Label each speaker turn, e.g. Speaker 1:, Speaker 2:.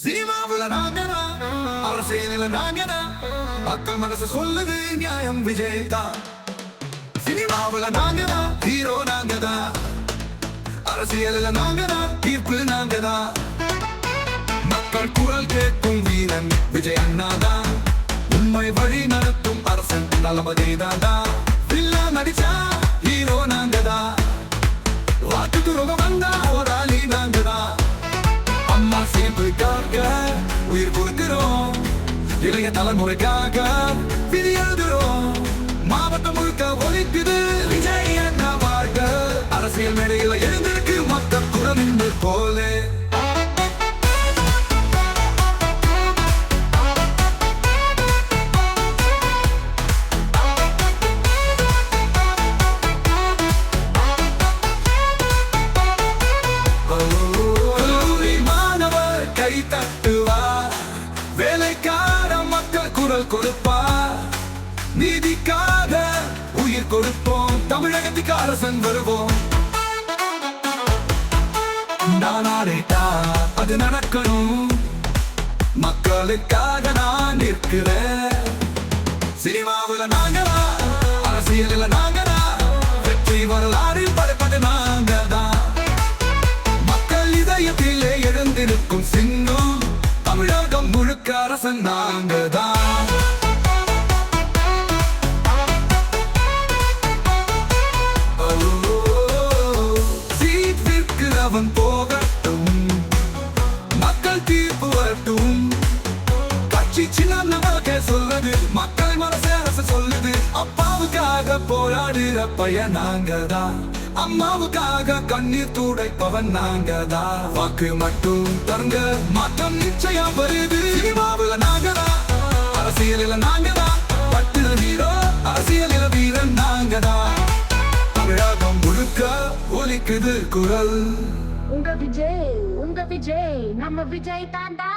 Speaker 1: சினிமாவுல நாங்கனா அரசியலில் நாங்கனா மக்கள் மனசு சொல்லுது நியாயம் விஜய் தான். சினிமாவுல நாங்கனா ஹீரோ நாங்கதா அரசியலில் நாங்கனா தீர்ப்பு நாங்கதா மக்கள் குரல் கேட்கும் வீரன் விஜய் அண்ணாதான் உண்மை வழி நடத்தும் அரசன் நலமதேதாண்டா உயிர் கொடுக்கிறோம். இளைய தலைமுறைக்காக விதி மாவட்டம் முழுக்க ஒழிக்குது விஜய் அரசியல் மேடையில் வேலைக்கார மக்கள் குரல் கொடுப்பார். நீதிக்காக உயிர் கொடுப்போம். தமிழகத்துக்கு அரசன் வருவோம். நானாடேட்டா அது நடக்கணும். மக்களுக்காக நான் நிற்கிறேன். சினிமாவில் நாங்களா அரசியலில் நாங்களா வெற்றி வரலாறில் படைப்பது நாங்கதான். மக்கள் இதயத்திலே எழுந்திருக்கும் சின்னம் அரசன் நாங்கதான் ஓ, சீட் விற்கிறவன் போகட்டும் மக்கள் தீர்ப்பு வரட்டும் கட்சி சின்ன சொல்லுது மக்கள் மனசு அரசு சொல்லுது அப்பாவுக்காக போராடுற பையன் நாங்கதான் அம்மாவுக்காக கண்ணீர் துடைப்பவன் நாங்கதான் வாக்கு மட்டும் தருங்க மாற்றம் நிச்சயம் வருது அரசியலில் நாங்கதான் பட்டு ஹீரோ அரசியல வீரன் நாங்கதான் தமிழகம் முழுக்க ஒலிக்குது குரல்.
Speaker 2: உங்க விஜய் உங்க விஜய் நம்ம விஜய் தாண்டா.